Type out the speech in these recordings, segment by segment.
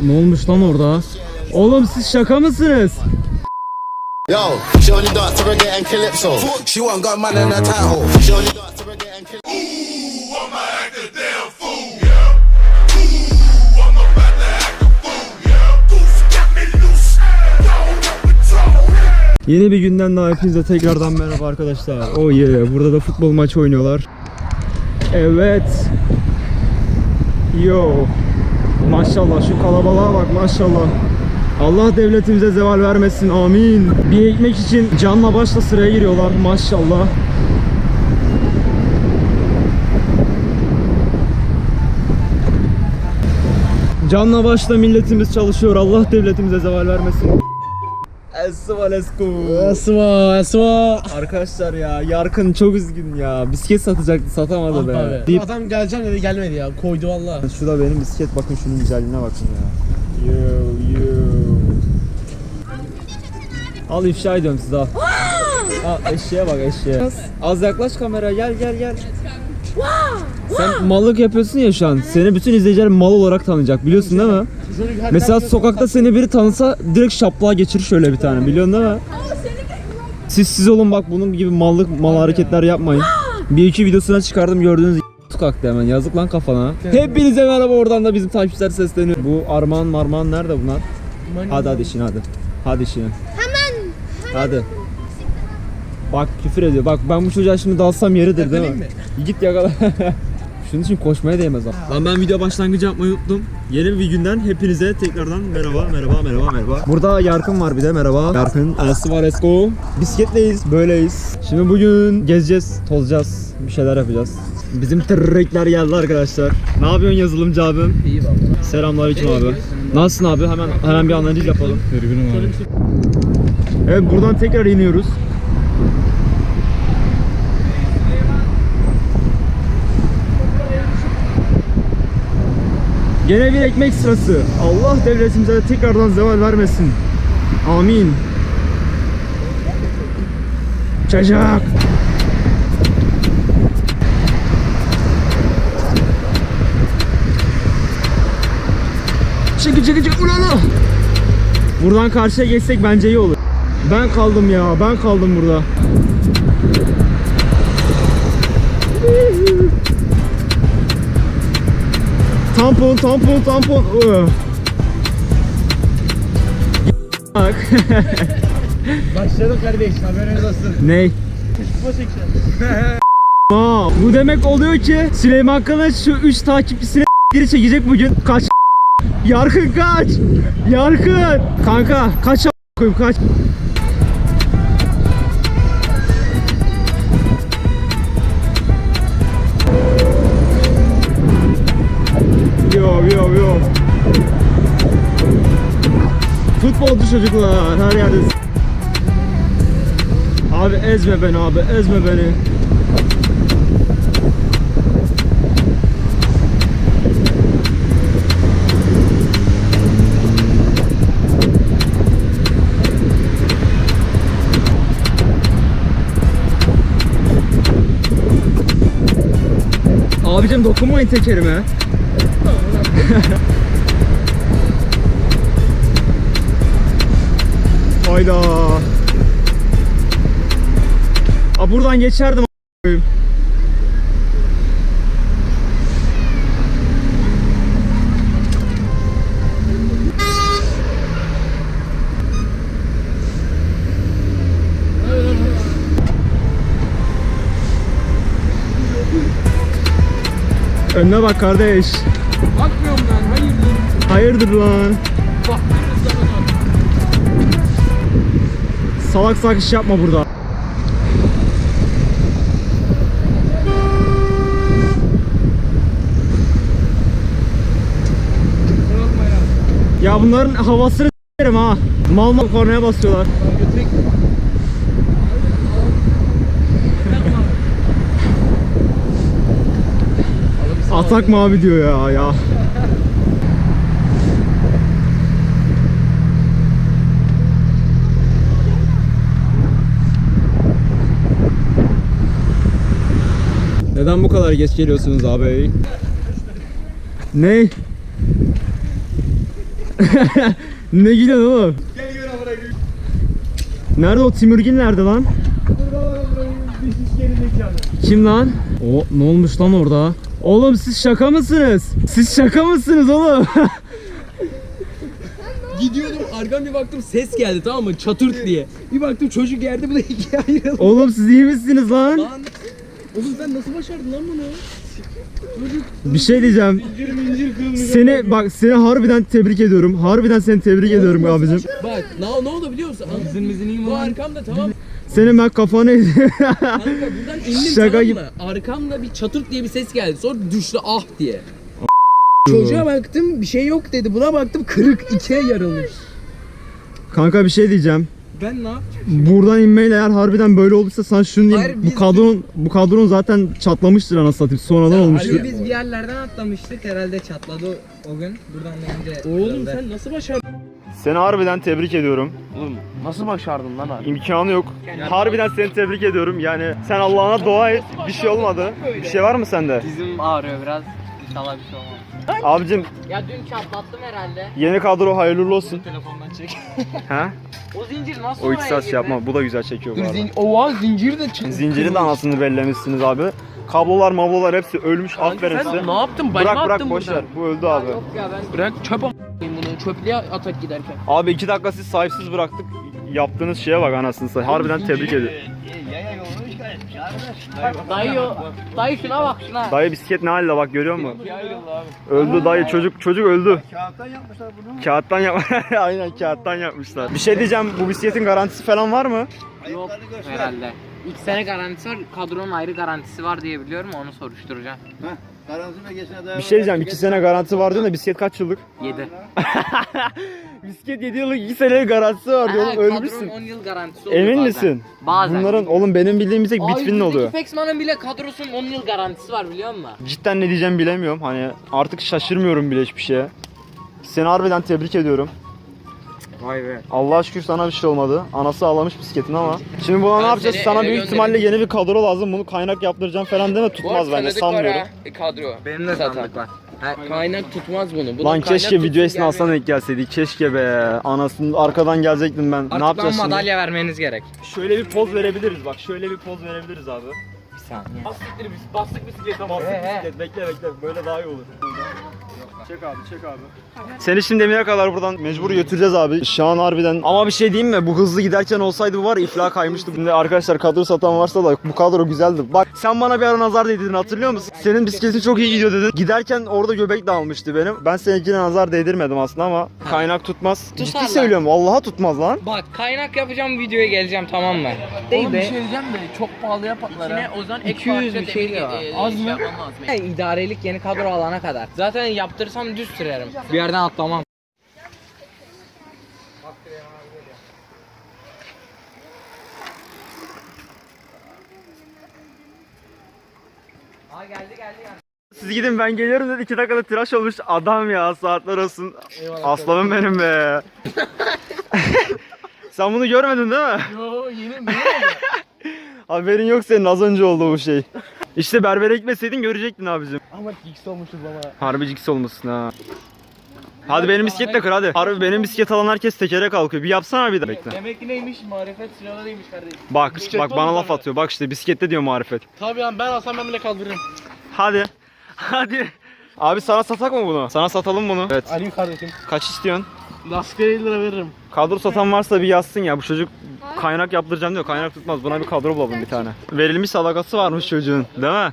Ne olmuş lan orada? Oğlum siz şaka mısınız? Yo, she only dance to reggae and calypso. She wasn't got man in her title. She only dance to reggae and calypso. Yeni bir günden daha hepinize tekrardan merhaba arkadaşlar. Oh yeah, burada da futbol maçı oynuyorlar. Evet. Yo. Maşallah şu kalabalığa bak maşallah. Allah devletimize zeval vermesin amin. Bir ekmek için canla başla sıraya giriyorlar maşallah. Canla başla milletimiz çalışıyor. Allah devletimize zeval vermesin. Esma let's go. Esma, Esma. Arkadaşlar ya Yarkın çok üzgün ya. Bisiklet satacaktı satamadı be. Abi. Deyip, Adam geleceğim dedi gelmedi ya. Koydu valla. şu da benim bisiklet bakın şunun güzelliğine bakın ya. Yo yo. Al ifşa ediyorum size al. al eşeğe bak eşeğe. Az yaklaş kameraya gel gel gel. Sen mallık yapıyorsun ya şu an. Seni bütün izleyiciler mal olarak tanıyacak biliyorsun değil mi? Mesela sokakta seni biri tanısa direkt şaplığa geçirir şöyle bir tane biliyorsun değil mi? Siz siz olun bak bunun gibi mallık mal hareketler yapmayın. Bir iki videosuna çıkardım gördüğünüz kalktı hemen yazık lan kafana. Hepinize merhaba oradan da bizim takipçiler sesleniyor. Bu Armağan Marman nerede bunlar? Hadi hadi işine hadi. Hadi işine. Hemen. Hadi. Bak küfür ediyor. Bak ben bu çocuğa şimdi dalsam yeridir değil mi? Git yakala. Şunun için koşmaya değmez ha. Lan ben video başlangıcı yapmayı unuttum. Yeni bir günden hepinize tekrardan merhaba merhaba merhaba merhaba. Burada Yarkın var bir de merhaba. Yarkın. Elsi var let's go. Bisikletleyiz böyleyiz. Şimdi bugün gezeceğiz, tozacağız, bir şeyler yapacağız. Bizim tırrekler geldi arkadaşlar. Ne yapıyorsun yazılımcı abim? İyi valla. Selamünaleyküm abi. Nasılsın abi? Hemen hemen bir analiz yapalım. Evet buradan tekrar iniyoruz. Gene bir ekmek sırası. Allah devletimize de tekrardan zeval vermesin. Amin. Çocuk. Çıkı çıkı çıkı ulan Buradan karşıya geçsek bence iyi olur. Ben kaldım ya, ben kaldım burada. Tampon, tampon, tampon. Bak. Başladık kardeş haberiniz olsun. Ney? Kupa çekeceğim. Aa, bu demek oluyor ki Süleyman Kılıç şu 3 takipçisini geri çekecek bugün. Kaç Yarkın kaç. Yarkın. Kanka kaç koyayım kaç. Futbolcu çocuklar her yerde. Abi ezme beni abi ezme beni. Abicim dokunmayın tekerime. Hayda. Aa, buradan geçerdim a**ayım. Önüne bak kardeş. Bakmıyorum ben hayırdır. Hayırdır lan? Bak bir zaman Salak salak iş yapma burada. Ya bunların havasını s**erim ha. Mal mal kornaya basıyorlar. Atak mı abi diyor ya ya. Neden bu kadar geç geliyorsunuz abi? Ne? ne gülüyorsun oğlum? Nerede o Timurgin nerede lan? Kim lan? O ne olmuş lan orada? Oğlum siz şaka mısınız? Siz şaka mısınız oğlum? Gidiyordum arkadan bir baktım ses geldi tamam mı çatırt diye. Bir baktım çocuk yerde bu da ikiye ayrıldı. oğlum siz iyi misiniz lan? Lan. Oğlum sen nasıl başardın lan bunu? Bir şey diyeceğim. Seni bak seni harbiden tebrik ediyorum. Harbiden seni tebrik ediyorum abicim. Bak ne, ne oldu biliyor musun? Bu arkamda tamam. Senin ben kafanı Kanka buradan indim Şaka tamam gibi. mı? Arkamda bir çatırt diye bir ses geldi. Sonra düştü ah diye. Çocuğa baktım bir şey yok dedi. Buna baktım kırık ikiye yarılmış. Kanka bir şey diyeceğim. Ben ne yapacağım? Buradan inmeyle eğer harbiden böyle olduysa sen şunu diyeyim. Hayır, bu biz- kadron bu kadron zaten çatlamıştır anasını satayım. Sonradan olmuştur. Biz bir yerlerden atlamıştık herhalde çatladı o, o gün. Buradan da ince. Oğlum sen nasıl başardın? Seni harbiden tebrik ediyorum. Oğlum nasıl başardın lan abi? İmkanı yok. Harbiden seni tebrik ediyorum. Yani sen Allah'ına dua et. Bir şey olmadı. Bir şey var mı sende? Dizim ağrıyor biraz. İnşallah bir şey olmaz. Abicim Ya dün çatlattım herhalde. yeni kadro hayırlı olsun. Telefondan çek. Ha? O zincir nasıl O iki oraya saat girdi? şey yapma. Bu da güzel çekiyor bu arada. zin Oha zincir de çıktı. Zincirin de anasını bellemişsiniz abi. Kablolar mablolar hepsi ölmüş. Aferin size. Sen ne yaptın? Ben Bırak bırak attım boş buradan? Bu öldü abi. Yok ya ben Bırak çöp a**ayım bunu. Çöplüğe atak giderken. Abi iki dakika siz sahipsiz bıraktık. Yaptığınız şeye bak anasını satayım. Harbiden tebrik ediyorum. Dayı. Dayı şuna bak şuna. Dayı bisiklet ne halde bak görüyor musun? Öldü dayı çocuk çocuk öldü. Kağıttan yapmışlar bunu. Kağıttan yap Aynen kağıttan yapmışlar. Bir şey diyeceğim bu bisikletin garantisi falan var mı? Yok herhalde. İki sene garantisi var. Kadronun ayrı garantisi var diye biliyorum onu soruşturacağım. Bir şey diyeceğim 2 sene garantisi var diyorsun da bisiklet kaç yıllık? 7. bisiklet 7 yıllık 2 sene garantisi var diyorum ölmüşsün. Kadronun 10 yıl garantisi oluyor Emin bazen. misin? Bazen. Bunların oğlum benim bildiğim bisiklet Aa, bitfinin oluyor. Fexman'ın bile kadrosunun 10 yıl garantisi var biliyor musun? Cidden ne diyeceğimi bilemiyorum. Hani artık şaşırmıyorum bile hiçbir şeye. Seni harbiden tebrik ediyorum. Vay be. Allah'a şükür sana bir şey olmadı. Anası ağlamış bisikletin ama. Şimdi buna ne Ben yapacağız? seni Sana eve büyük ihtimalle yeni bir kadro lazım. Bunu kaynak yaptıracağım falan deme tutmaz bence sanmıyorum. kadro. Benim de sandık var. Kaynak tutmaz bunu. Bu Lan keşke video esnasında denk gelseydik. Keşke be. Anasının arkadan gelecektim ben. Artık ne yapacağız lan şimdi? madalya vermeniz gerek. Şöyle bir poz verebiliriz bak. Şöyle bir poz verebiliriz abi. Bir saniye. Bastık, bastık bisiklet bastık bisiklet. Bekle bekle. Böyle daha iyi olur. Çek abi çek abi. Seni şimdi Emir'e kadar buradan mecbur götüreceğiz abi. Şu an harbiden ama bir şey diyeyim mi? Bu hızlı giderken olsaydı bu var ya iflah kaymıştı. Şimdi arkadaşlar kadro satan varsa da bu kadro güzeldi. Bak sen bana bir ara nazar değdirdin hatırlıyor musun? Senin bisikletin çok iyi gidiyor dedin. Giderken orada göbek dağılmıştı benim. Ben seninkine nazar değdirmedim aslında ama kaynak tutmaz. Tutar Ciddi lan. söylüyorum. Vallahi tutmaz lan. Bak kaynak yapacağım videoya geleceğim tamam mı? Oğlum bir şey diyeceğim de çok pahalıya patlar ha. o zaman 200 bir şey de var. Az mı? İdarelik yeni kadro alana kadar. Zaten yaptırsam düz sürerim. Bir yerden atlamam. Aa geldi geldi geldi. Siz gidin ben geliyorum dedi 2 dakikada tıraş olmuş adam ya saatler olsun. Aslanım benim be. Sen bunu görmedin değil mi? Yo yeni mi? Haberin yok senin az önce oldu bu şey. İşte berbere gitmeseydin görecektin abicim. Ama X olmuşuz ama. Harbi ciks olmasın ha. Hadi benim bisikletle kır hadi. Harbi benim bisiklet alan herkes tekere kalkıyor. Bir yapsana bir de. Bekle. Demek ki neymiş? Marifet silahlarıymış kardeşim. Bak Bisiklet bak bana laf atıyor. Bak işte bisiklette diyor marifet. Tabii lan ben alsam ben bile kaldırırım. Hadi. Hadi. Abi sana satak mı bunu? Sana satalım bunu. Evet. Alayım kardeşim. Kaç istiyorsun? Lastikleri 50 lira veririm. Kadro satan varsa bir yazsın ya. Bu çocuk kaynak yaptıracağım diyor. Kaynak tutmaz. Buna bir kadro bulalım bir tane. Verilmiş sadakası varmış çocuğun. Değil mi?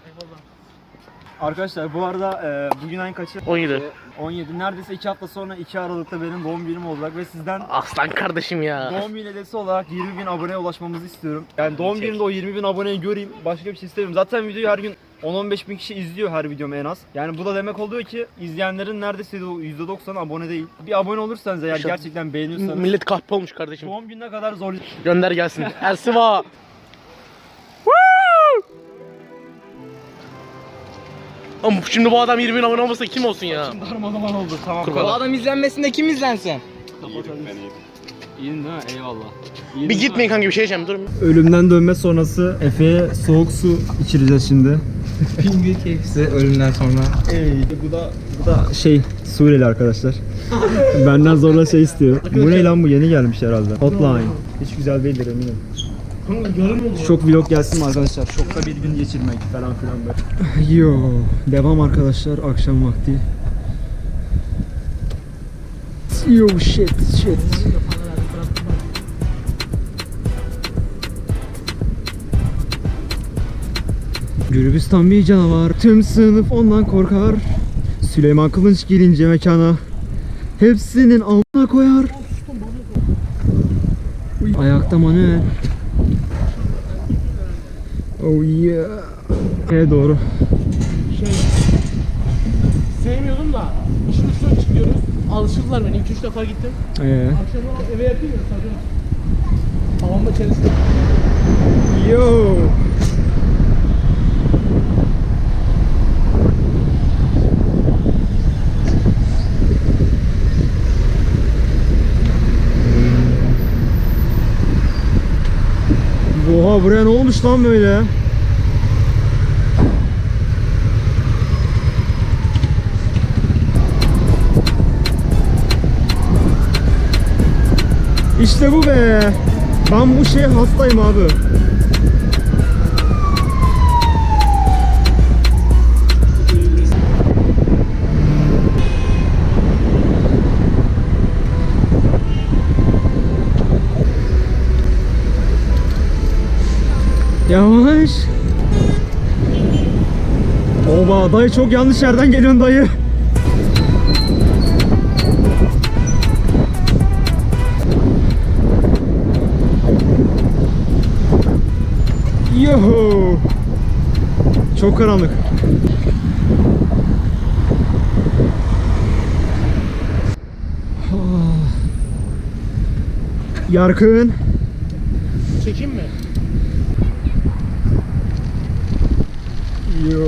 Arkadaşlar bu arada e, bugün ayın kaçı? 17. 17. Neredeyse 2 hafta sonra 2 Aralık'ta benim doğum günüm olacak ve sizden Aslan kardeşim ya. doğum günü hediyesi olarak 20 bin aboneye ulaşmamızı istiyorum. Yani doğum günümde o 20 bin aboneyi göreyim. Başka bir şey istemiyorum. Zaten videoyu her gün 10-15 bin kişi izliyor her videomu en az. Yani bu da demek oluyor ki izleyenlerin neredeyse %90 abone değil. Bir abone olursanız eğer gerçekten beğeniyorsanız Millet kahpe olmuş kardeşim. doğum gününe kadar zor Gönder gelsin. Elsiva. Ama şimdi bu adam 20 bin abone olmasa kim olsun ya? Darmadağın oldu tamam. Kurban. Bu adam izlenmesinde kim izlensin? İyiyim değil mi? Eyvallah. Bir gitmeyin kanka bir şey diyeceğim dur. Ölümden dönme sonrası Efe'ye soğuk su içireceğiz şimdi. Pingül keksi ölümden sonra. bu da bu da şey Suriyeli arkadaşlar. Benden zorla şey istiyor. Bu ne lan bu yeni gelmiş herhalde. Hotline. Hiç güzel değildir eminim. Şok vlog gelsin mi arkadaşlar? Şokta bir gün geçirmek falan filan böyle. Yo, devam arkadaşlar akşam vakti. Yo shit shit. Gürbüstan bir canavar, tüm sınıf ondan korkar. Süleyman Kılınç gelince mekana, hepsinin altına koyar. Ayakta manuel. Oh yeah. E doğru. Sevmiyordum da. İşin üstüne çıkıyoruz. Alışıldılar beni. 2-3 defa gittim. Ee. Akşam eve yapayım ya. Havamda içerisinde. Yo. Oha buraya ne olmuş lan böyle? İşte bu be. Ben bu şeye hastayım abi. Oba dayı çok yanlış yerden geliyorsun dayı. Yoho. Çok karanlık. Ah. Yarkın. Çekeyim mi? Yo.